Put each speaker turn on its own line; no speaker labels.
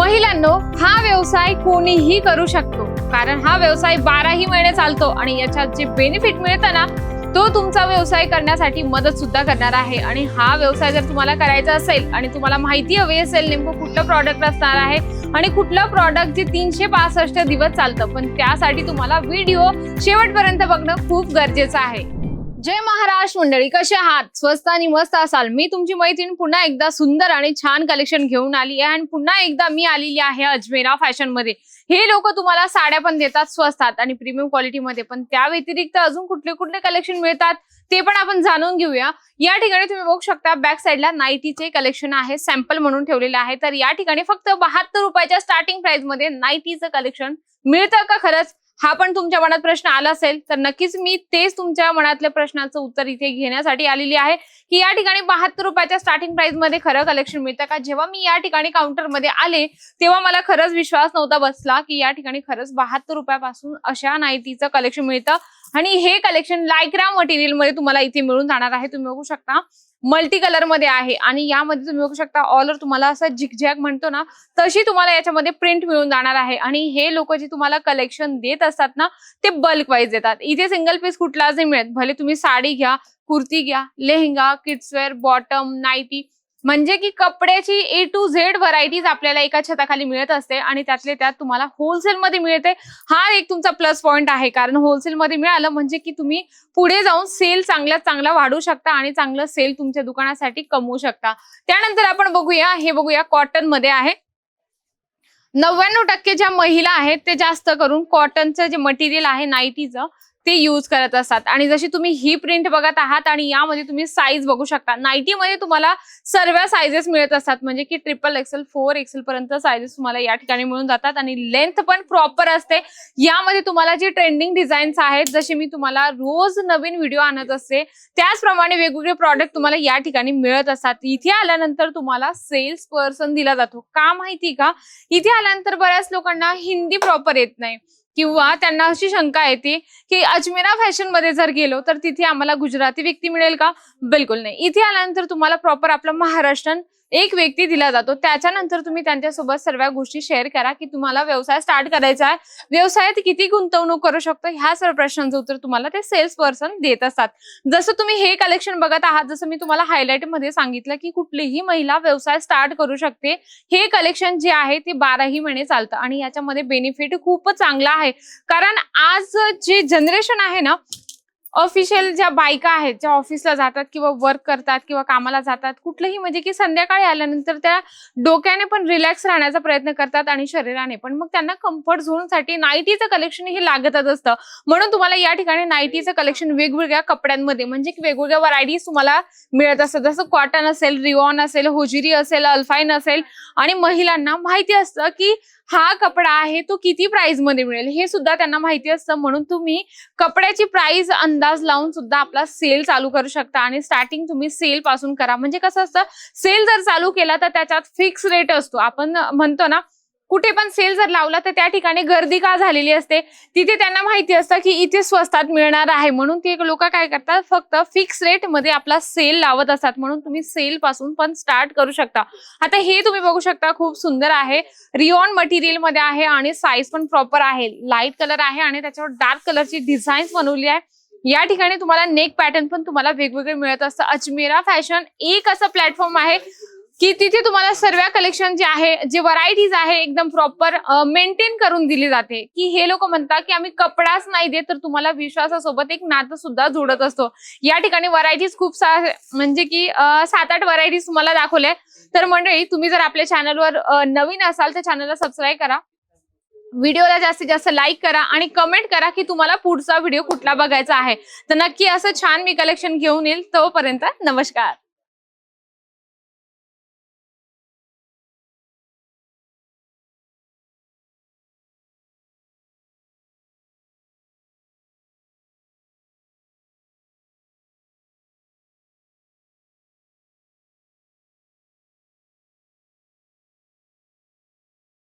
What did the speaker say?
महिलांनो हा व्यवसाय कोणीही करू शकतो. कारण हा व्यवसाय बाराही महिने चालतो आणि याच्यात जे बेनिफिट मिळतं ना तो तुमचा व्यवसाय करण्यासाठी मदत सुद्धा करणार आहे. आणि हा व्यवसाय जर तुम्हाला करायचा असेल आणि तुम्हाला माहिती हवी असेल नेमकं कुठलं प्रॉडक्ट असणार आहे आणि कुठलं प्रॉडक्ट जे तीनशे पासष्ट दिवस चालतं पण त्यासाठी तुम्हाला व्हिडिओ शेवटपर्यंत बघणं खूप गरजेचं आहे. जय महाराष्ट्र मंडळी कसे आहात? स्वस्त आणि मस्त असाल. मी तुमची मैत्रीण पुन्हा एकदा सुंदर आणि छान कलेक्शन घेऊन आली आहे आणि पुन्हा एकदा मी आलेली आहे अजमेरा फॅशनमध्ये. हे लोक तुम्हाला साड्या पण देतात स्वस्तात आणि प्रीमियम क्वालिटीमध्ये पण त्या व्यतिरिक्त अजून कुठले कुठले कलेक्शन मिळतात ते पण आपण जाणून घेऊया. या ठिकाणी तुम्ही बघू शकता बॅक साईडला नाईटीचे कलेक्शन आहे सॅम्पल म्हणून ठेवलेले आहे. तर या ठिकाणी फक्त बहात्तर रुपयाच्या स्टार्टिंग प्राइसमध्ये नाईटीचं कलेक्शन मिळतं का खरंच? हा पण तुमच्या मनात प्रश्न आला असेल तर नक्कीच मी तेच तुमच्या मनातल्या प्रश्नाचं उत्तर इथे घेण्यासाठी आलेली आहे. की या ठिकाणी बहात्तर रुपयाच्या स्टार्टिंग प्राइसमध्ये खरं कलेक्शन मिळतं का? जेव्हा मी या ठिकाणी काउंटरमध्ये आले तेव्हा मला खरंच विश्वास नव्हता बसला की या ठिकाणी खरंच बहात्तर रुपयापासून अशा नाईटीचं कलेक्शन मिळतं. आणि हे कलेक्शन लायक्रा मटेरियलमध्ये तुम्हाला इथे मिळून जाणार आहे. तुम्ही बघू शकता मल्टी कलरमध्ये आहे. आणि यामध्ये तुम्ही बघू शकता ऑलर तुम्हाला असं झिकझॅक म्हणतो ना तशी तुम्हाला याच्यामध्ये प्रिंट मिळून जाणार आहे. आणि हे लोक जे तुम्हाला कलेक्शन देत असतात ना ते बल्क वाईज देतात. इथे सिंगल पीस कुठलाच नाही मिळत भले तुम्ही साडी घ्या कुर्ती घ्या लेहंगा किड्सवेअर बॉटम नाईटी म्हणजे की कपड्याची ए टू झेड व्हरायटीज आपल्याला एका छताखाली मिळत असते आणि त्यातले त्यात तुम्हाला होलसेल मध्ये मिळते. हा एक तुमचा प्लस पॉईंट आहे कारण होलसेल मध्ये मिळालं म्हणजे की तुम्ही पुढे जाऊन सेल चांगल्यात चांगला वाढवू शकता आणि चांगलं सेल तुमच्या दुकानासाठी कमवू शकता. त्यानंतर आपण बघूया हे बघूया कॉटनमध्ये आहे. नव्याण्णव टक्के ज्या महिला आहेत ते जास्त करून कॉटनचं जे मटेरियल आहे नाईटीचं ते यूज करत असतात. आणि जशी तुम्ही ही प्रिंट बघत आहात आणि यामध्ये तुम्ही साईज बघू शकता नाईटीमध्ये तुम्हाला सर्व साईजेस मिळत असतात. म्हणजे की ट्रिपल एक्सेल फोर एक्सेल पर्यंत सायझेस तुम्हाला या ठिकाणी मिळून जातात आणि लेंथ पण प्रॉपर असते. यामध्ये तुम्हाला जी ट्रेंडिंग डिझाईन्स आहेत जसे मी तुम्हाला रोज नवीन व्हिडिओ आणत असते त्याचप्रमाणे वेगवेगळे प्रॉडक्ट तुम्हाला या ठिकाणी मिळत असतात. इथे आल्यानंतर तुम्हाला सेल्स पर्सन दिला जातो. का माहिती का? इथे आल्यानंतर बऱ्याच लोकांना हिंदी प्रॉपर येत नाही. किंवा त्यांना अशी शंका येते की अजमेरा फॅशनमध्ये जर गेलो तर तिथे आम्हाला गुजराती व्यक्ती मिळेल का? बिलकुल नाही. इथे आल्यानंतर तुम्हाला प्रॉपर आपलं महाराष्ट्रन एक व्यक्ती दिला जातो. त्याच्यानंतर तुम्ही त्यांच्यासोबत सर्व गोष्टी शेअर करा की तुम्हाला व्यवसाय स्टार्ट करायचा आहे. व्यवसायात किती गुंतवणूक करू शकतो? ह्या सर्व प्रश्नांचं उत्तर तुम्हाला ते सेल्स पर्सन देत असतात. जसं तुम्ही हे कलेक्शन बघत आहात जसं मी तुम्हाला हायलाइटमध्ये सांगितलं की कुठलीही महिला व्यवसाय स्टार्ट करू शकते. हे कलेक्शन जे आहे ते बाराही महिने चालतं आणि याच्यामध्ये बेनिफिट खूप चांगला आहे. कारण आज जे जनरेशन आहे ना ऑफिशियल ज्या बायका आहेत ज्या ऑफिसला जातात किंवा वर्क करतात किंवा कामाला जातात कुठलंही म्हणजे की संध्याकाळी आल्यानंतर त्या डोक्याने पण रिलॅक्स राहण्याचा प्रयत्न करतात आणि शरीराने पण. मग त्यांना कम्फर्ट झोनसाठी नाईटीचं कलेक्शन हे लागतच असतं. म्हणून तुम्हाला या ठिकाणी नाईटीचं कलेक्शन वेगवेगळ्या कपड्यांमध्ये म्हणजे की वेगवेगळ्या व्हरायटीज तुम्हाला मिळत असतात. जसं कॉटन असेल रिओन असेल होजिरी असेल अल्फाईन असेल आणि महिलांना माहिती असतं की हा कपडा आहे तो किती प्राइसमध्ये मिळेल? हे सुद्धा त्यांना माहिती असतं. म्हणून तुम्ही कपड्याची प्राइस अंदाज लावून सुद्धा आपला सेल चालू करू शकता आणि स्टार्टिंग तुम्ही सेल पासून करा. म्हणजे कसं असतं सेल जर चालू केला तर त्याच्यात फिक्स रेट असतो. आपण म्हणतो ना कुठे पण सेल जर लावला तर त्या ठिकाणी गर्दी का झालेली असते? तिथे त्यांना माहिती असतं की इथे स्वस्तात मिळणार आहे. म्हणून ते लोक काय करतात? फक्त फिक्स रेटमध्ये आपला सेल लावत असतात. म्हणून तुम्ही सेल पासून पण स्टार्ट करू शकता. आता हे तुम्ही बघू शकता खूप सुंदर आहे. रिओन मटेरियलमध्ये आहे आणि साईज पण प्रॉपर आहे. लाइट कलर आहे आणि त्याच्यावर डार्क कलरची डिझाईन्स बनवली आहे. या ठिकाणी तुम्हाला नेक पॅटर्न पण तुम्हाला वेगवेगळे मिळत असतं. अजमेरा फॅशन एक असं प्लॅटफॉर्म आहे. की तिथे तुम्हाला सर्व कलेक्शन जे आहे जे व्हरायटीज आहे एकदम प्रॉपर मेंटेन करून दिली जाते. की हे लोक म्हणतात की आम्ही कपडाच नाही देत तर तुम्हाला विश्वासासोबत एक नातं सुद्धा जोडत असतो. या ठिकाणी व्हरायटीज खूप सा म्हणजे की सात आठ व्हरायटीज तुम्हाला दाखवल्या तर मंडळी तुम्ही जर आपल्या चॅनलवर नवीन असाल तर चॅनलला सबस्क्राईब करा. व्हिडिओला जास्तीत जास्त लाईक करा आणि कमेंट करा की तुम्हाला पुढचा व्हिडिओ कुठला बघायचा आहे. तर नक्की असं छान मी कलेक्शन घेऊन येईल. तोपर्यंत नमस्कार.